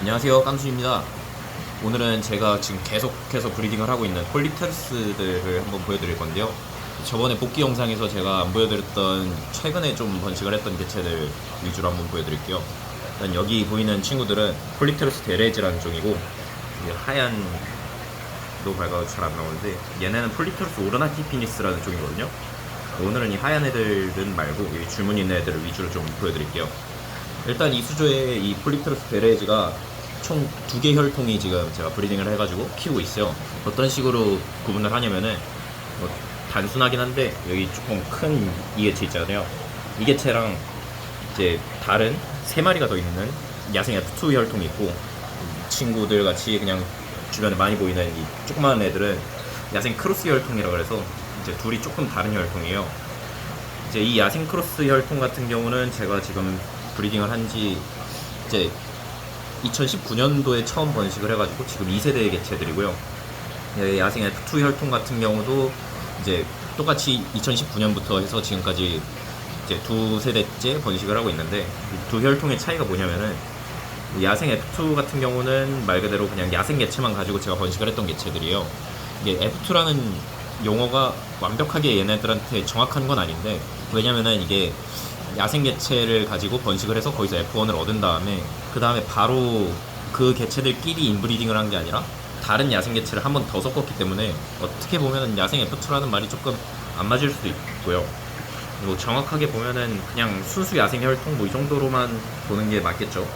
안녕하세요 깜수입니다. 오늘은 제가 지금 계속해서 브리딩을 하고 있는 폴리테르스들을 한번 보여드릴 건데요. 저번에 복귀 영상에서 제가 안 보여드렸던 최근에 좀 번식을 했던 개체들 위주로 한번 보여드릴게요. 일단 여기 보이는 친구들은 폴리테르스 데레즈라는 종이고 하얀 도 밝아서 잘 안 나오는데 얘네는 폴리테르스 오르나티피니스라는 종이거든요. 오늘은 이 하얀 애들은 말고 여기 줄무늬 있는 애들을 위주로 좀 보여드릴게요. 일단 이 수조의 이 폴리테르스 베레즈가 총 두 개 혈통이 지금 제가 브리딩을 해가지고 키우고 있어요. 어떤 식으로 구분을 하냐면은 뭐 단순하긴 한데 여기 조금 큰 이 개체 있잖아요. 이 개체랑 이제 다른 세 마리가 더 있는 야생 F2 혈통이 있고 이 친구들 같이 그냥 주변에 많이 보이는 이 조그마한 애들은 야생 크로스 혈통이라 그래서 이제 둘이 조금 다른 혈통이에요. 이제 이 야생 크로스 혈통 같은 경우는 제가 지금 브리딩을 한지 이제 2019년도에 처음 번식을 해가지고 지금 2세대의 개체들이고요. 예, 야생 F2 혈통 같은 경우도 이제 똑같이 2019년부터 해서 지금까지 이제 두 세대째 번식을 하고 있는데 이두 혈통의 차이가 뭐냐면은 야생 F2 같은 경우는 말 그대로 그냥 야생 개체만 가지고 제가 번식을 했던 개체들이에요. 이게 F2라는 용어가 완벽하게 얘네들한테 정확한 건 아닌데 왜냐면은 이게 야생 개체를 가지고 번식을 해서 거기서 F1을 얻은 다음에 그 다음에 바로 그 개체들끼리 인브리딩을 한 게 아니라 다른 야생 개체를 한 번 더 섞었기 때문에 어떻게 보면은 야생 F2라는 말이 조금 안 맞을 수도 있고요. 뭐 정확하게 보면은 그냥 순수 야생 혈통 뭐 이 정도로만 보는 게 맞겠죠.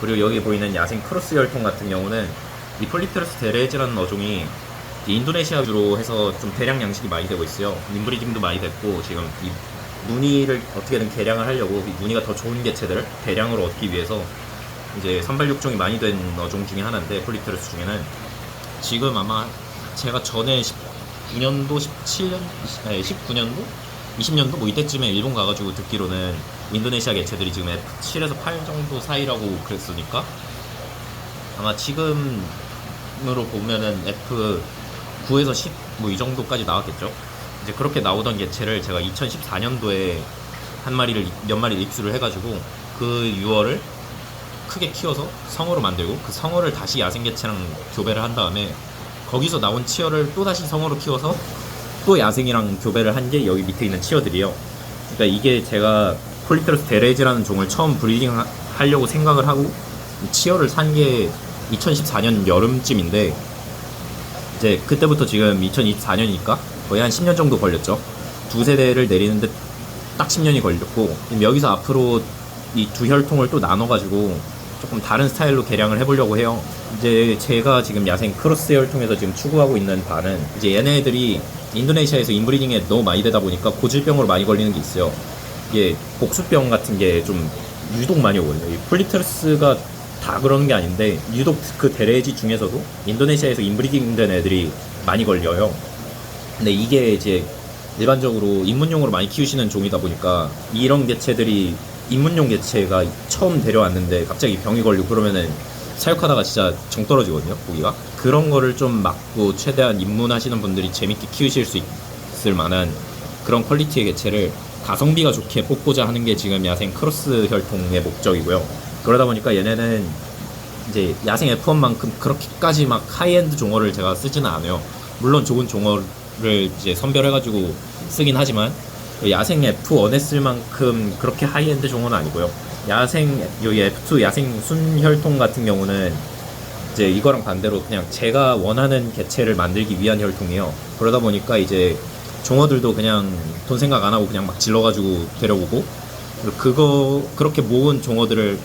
그리고 여기 보이는 야생 크로스 혈통 같은 경우는 이 폴리테르스 데레즈라는 어종이 이 인도네시아 주로 해서 좀 대량 양식이 많이 되고 있어요. 인브리딩도 많이 됐고 지금 이 무늬를 어떻게든 개량을 하려고 이 무늬가 더 좋은 개체들 대량으로 얻기 위해서 이제 선발육종이 많이 된 어종 중에 하나인데 폴리테르스 중에는 지금 아마 제가 전에 19년도 17년 아니 19년도 20년도 뭐 이때쯤에 일본 가가지고 듣기로는 인도네시아 개체들이 지금 F7에서 8 정도 사이라고 그랬으니까 아마 지금으로 보면은 F9에서 10 뭐 이 정도까지 나왔겠죠. 이제 그렇게 나오던 개체를 제가 2014년도에 한 마리를 몇 마리 입수를 해가지고 그 유어를 크게 키워서 성어로 만들고 그 성어를 다시 야생 개체랑 교배를 한 다음에 거기서 나온 치어를 또 다시 성어로 키워서 또 야생이랑 교배를 한 게 여기 밑에 있는 치어들이에요. 그러니까 이게 제가 폴리테르스 데레즈라는 종을 처음 브리딩 하- 하려고 생각을 하고 이 치어를 산 게 2014년 여름쯤인데 이제 그때부터 지금 2024년이니까 거의 한 10년 정도 걸렸죠. 두 세대를 내리는데 딱 10년이 걸렸고 여기서 앞으로 이 두 혈통을 또 나눠가지고 조금 다른 스타일로 개량을 해보려고 해요. 이제 제가 지금 야생 크로스 혈통에서 지금 추구하고 있는 바는 이제 얘네들이 인도네시아에서 인브리딩에 너무 많이 되다 보니까 고질병으로 많이 걸리는 게 있어요. 이게 복수병 같은 게 좀 유독 많이 오거든요. 이 폴리테르스가 다 그런 게 아닌데 유독 그 데레지 중에서도 인도네시아에서 인브리딩 된 애들이 많이 걸려요. 근데 이게 이제 일반적으로 입문용으로 많이 키우시는 종이다 보니까 이런 개체들이 입문용 개체가 처음 데려왔는데 갑자기 병이 걸리고 그러면은 사육하다가 진짜 정 떨어지거든요 고기가 그런 거를 좀 막고 최대한 입문하시는 분들이 재밌게 키우실 수 있을 만한 그런 퀄리티의 개체를 가성비가 좋게 뽑고자 하는 게 지금 야생 크로스 혈통의 목적이고요 그러다 보니까 얘네는 이제 야생 F1만큼 그렇게까지 막 하이엔드 종어를 제가 쓰지는 않아요. 물론 좋은 종어 를 이제 선별해가지고 쓰긴 하지만 야생 F1에 쓸 만큼 그렇게 하이엔드 종어는 아니고요. 야생 여기 F2 야생 순혈통 같은 경우는 이제 이거랑 반대로 그냥 제가 원하는 개체를 만들기 위한 혈통이에요. 그러다 보니까 이제 종어들도 그냥 돈 생각 안 하고 그냥 막 질러가지고 데려오고 그거 그렇게 모은 종어들을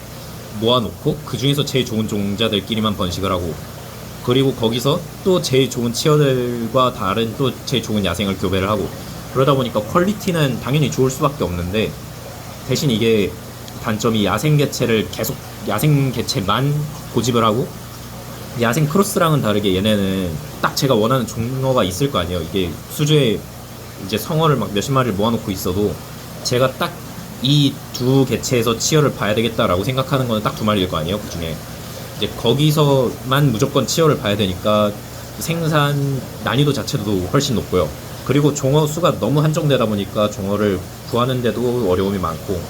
모아놓고 그 중에서 제일 좋은 종자들끼리만 번식을 하고 그리고 거기서 또 제일 좋은 치어들과 다른 또 제일 좋은 야생을 교배를 하고 그러다 보니까 퀄리티는 당연히 좋을 수밖에 없는데 대신 이게 단점이 야생 개체를 계속 야생 개체만 고집을 하고 야생 크로스랑은 다르게 얘네는 딱 제가 원하는 종어가 있을 거 아니에요. 이게 수조에 이제 성어를 막 몇십 마리를 모아놓고 있어도 제가 딱 이 두 개체에서 치어를 봐야 되겠다라고 생각하는 거는 딱 두 마리일 거 아니에요. 그 중에 이제 거기서만 무조건 치어를 봐야 되니까 생산 난이도 자체도 훨씬 높고요. 그리고 종어 수가 너무 한정되다 보니까 종어를 구하는데도 어려움이 많고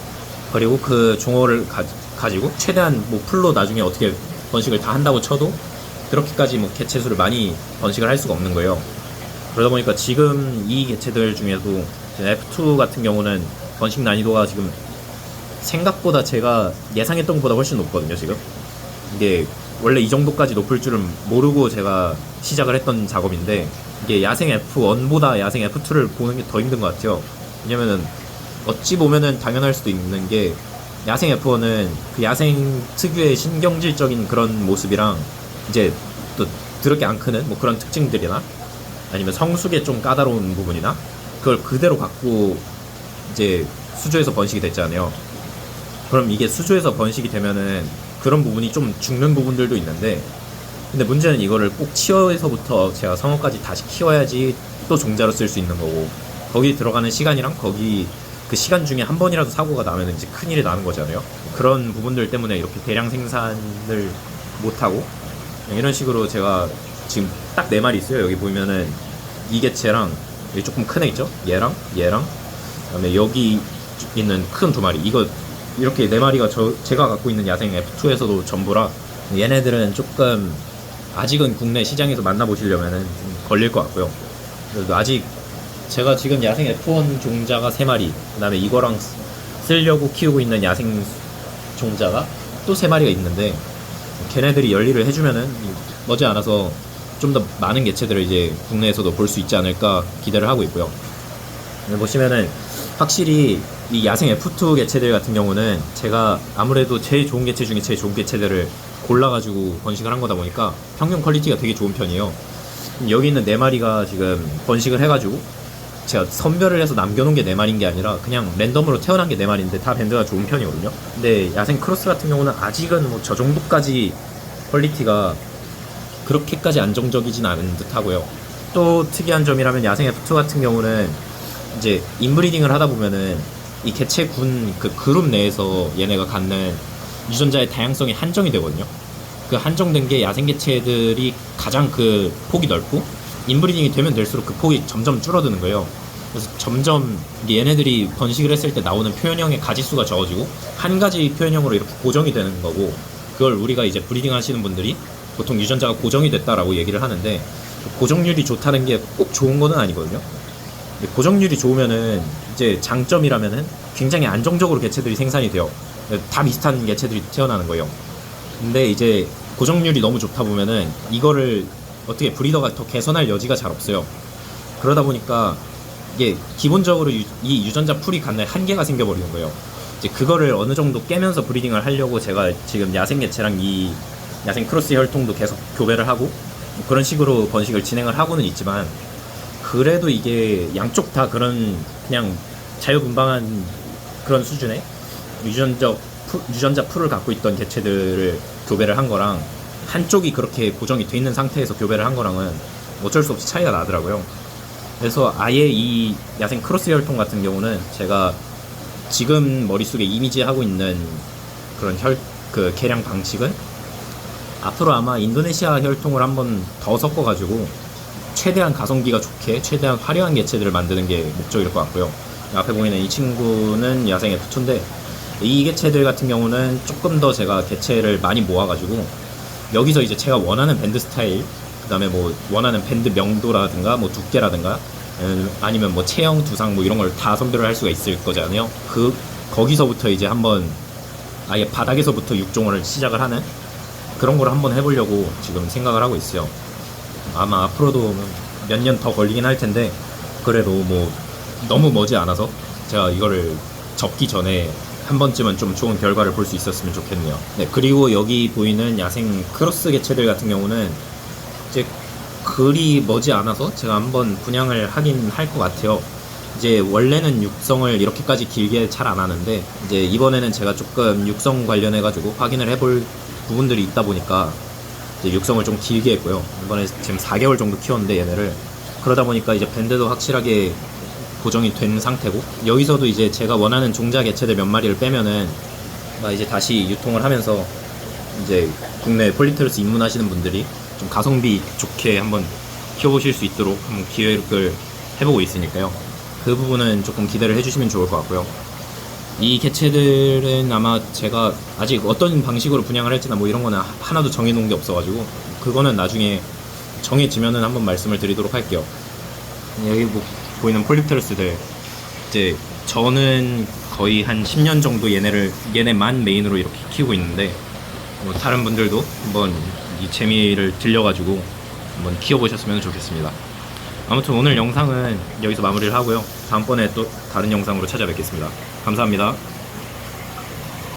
그리고 그 종어를 가, 가지고 최대한 뭐 풀로 나중에 어떻게 번식을 다 한다고 쳐도 그렇게까지 뭐 개체 수를 많이 번식을 할 수가 없는 거예요. 그러다 보니까 지금 이 개체들 중에도 이제 F2 같은 경우는 번식 난이도가 지금 생각보다 제가 예상했던 것보다 훨씬 높거든요, 지금. 이게 원래 이 정도까지 높을 줄은 모르고 제가 시작을 했던 작업인데 이게 야생 F1보다 야생 F2를 보는 게 더 힘든 것 같아요. 왜냐면은 어찌 보면은 당연할 수도 있는 게 야생 F1은 그 야생 특유의 신경질적인 그런 모습이랑 이제 또 드럽게 안 크는 뭐 그런 특징들이나 아니면 성숙의 좀 까다로운 부분이나 그걸 그대로 갖고 이제 수조에서 번식이 됐잖아요. 그럼 이게 수조에서 번식이 되면은 그런 부분이 좀 죽는 부분들도 있는데 근데 문제는 이거를 꼭 치어에서부터 제가 성어까지 다시 키워야지 또 종자로 쓸 수 있는 거고 거기 들어가는 시간이랑 거기 그 시간 중에 한 번이라도 사고가 나면 이제 큰일이 나는 거잖아요. 그런 부분들 때문에 이렇게 대량 생산을 못하고 이런 식으로 제가 지금 딱 네 마리 있어요. 여기 보면은 이 개체랑 여기 조금 큰 애 있죠? 얘랑 얘랑 그다음에 여기 있는 큰 두 마리 이거 이렇게 네 마리가 저 제가 갖고 있는 야생 F2에서도 전부라 얘네들은 조금 아직은 국내 시장에서 만나보시려면은 좀 걸릴 것 같고요. 그래도 아직 제가 지금 야생 F1 종자가 세 마리, 그 다음에 이거랑 쓰- 쓰려고 키우고 있는 야생 종자가 또세 마리가 있는데 걔네들이 열일을 해주면은 머지않아서 좀 더 많은 개체들을 이제 국내에서도 볼 수 있지 않을까 기대를 하고 있고요. 보시면은 확실히 이 야생 F2 개체들 같은 경우는 제가 아무래도 제일 좋은 개체 중에 제일 좋은 개체들을 골라가지고 번식을 한 거다 보니까 평균 퀄리티가 되게 좋은 편이에요. 여기 있는 네 마리가 지금 번식을 해가지고 제가 선별을 해서 남겨놓은 게 네 마리인 게 아니라 그냥 랜덤으로 태어난 게 네 마리인데 다 밴드가 좋은 편이거든요. 근데 야생 크로스 같은 경우는 아직은 뭐 저 정도까지 퀄리티가 그렇게까지 안정적이진 않은 듯 하고요. 또 특이한 점이라면 야생 F2 같은 경우는 이제 인브리딩을 하다 보면은 이 개체군 그 그룹 내에서 얘네가 갖는 유전자의 다양성이 한정이 되거든요. 그 한정된 게 야생 개체들이 가장 그 폭이 넓고 인브리딩이 되면 될수록 그 폭이 점점 줄어드는 거예요. 그래서 점점 얘네들이 번식을 했을 때 나오는 표현형의 가지수가 적어지고 한 가지 표현형으로 이렇게 고정이 되는 거고 그걸 우리가 이제 브리딩 하시는 분들이 보통 유전자가 고정이 됐다라고 얘기를 하는데 그 고정률이 좋다는 게 꼭 좋은 거는 아니거든요. 근데 고정률이 좋으면은 이제 장점이라면은 굉장히 안정적으로 개체들이 생산이 돼요. 다 비슷한 개체들이 태어나는 거예요. 근데 이제 고정률이 너무 좋다 보면은 이거를 어떻게 브리더가 더 개선할 여지가 잘 없어요. 그러다 보니까 이게 기본적으로 유, 이 유전자 풀이 갖는 한계가 생겨버리는 거예요. 이제 그거를 어느 정도 깨면서 브리딩을 하려고 제가 지금 야생 개체랑 이 야생 크로스 혈통도 계속 교배를 하고 뭐 그런 식으로 번식을 진행을 하고는 있지만 그래도 이게 양쪽 다 그런 그냥 자유분방한 그런 수준의 유전적 풀- 유전자 풀을 갖고 있던 개체들을 교배를 한 거랑 한쪽이 그렇게 고정이 돼 있는 상태에서 교배를 한 거랑은 어쩔 수 없이 차이가 나더라고요. 그래서 아예 이 야생 크로스 혈통 같은 경우는 제가 지금 머릿속에 이미지 하고 있는 그런 혈, 그 개량 방식은 앞으로 아마 인도네시아 혈통을 한번 더 섞어가지고 최대한 가성비가 좋게 최대한 화려한 개체들을 만드는 게 목적일 것 같고요. 앞에 보이는 이 친구는 야생 F2인데 이 개체들 같은 경우는 조금 더 제가 개체를 많이 모아가지고 여기서 이제 제가 원하는 밴드 스타일 그다음에 뭐 원하는 밴드 명도라든가 뭐 두께라든가 음, 아니면 뭐 체형 두상 뭐 이런 걸 다 선별을 할 수가 있을 거잖아요. 그 거기서부터 이제 한번 아예 바닥에서부터 육종을 시작을 하는 그런 걸 한번 해보려고 지금 생각을 하고 있어요. 아마 앞으로도 몇 년 더 걸리긴 할 텐데 그래도 뭐 너무 머지 않아서 제가 이거를 접기 전에 한 번쯤은 좀 좋은 결과를 볼 수 있었으면 좋겠네요. 네, 그리고 여기 보이는 야생 크로스 개체들 같은 경우는 이제 그리 머지 않아서 제가 한번 분양을 하긴 할 것 같아요. 이제 원래는 육성을 이렇게까지 길게 잘 안 하는데 이제 이번에는 제가 조금 육성 관련해 가지고 확인을 해볼 부분들이 있다 보니까 육성을 좀 길게 했고요. 이번에 지금 4개월 정도 키웠는데 얘네를 그러다 보니까 이제 밴드도 확실하게 고정이 된 상태고 여기서도 이제 제가 원하는 종자 개체들 몇 마리를 빼면은 막 이제 다시 유통을 하면서 이제 국내 폴리테르스 입문하시는 분들이 좀 가성비 좋게 한번 키워보실 수 있도록 한번 기획을 해보고 있으니까요. 그 부분은 조금 기대를 해주시면 좋을 것 같고요. 이 개체들은 아마 제가 아직 어떤 방식으로 분양을 할지나 뭐 이런 거는 하- 하나도 정해놓은 게 없어가지고 그거는 나중에 정해지면은 한번 말씀을 드리도록 할게요. 여기 뭐 보이는 폴립테러스들 이제 저는 거의 한 10년 정도 얘네를 얘네만 메인으로 이렇게 키우고 있는데 뭐 다른 분들도 한번 이 재미를 들려가지고 한번 키워보셨으면 좋겠습니다. 아무튼 오늘 영상은 여기서 마무리를 하고요. 다음번에 또 다른 영상으로 찾아뵙겠습니다. 감사합니다.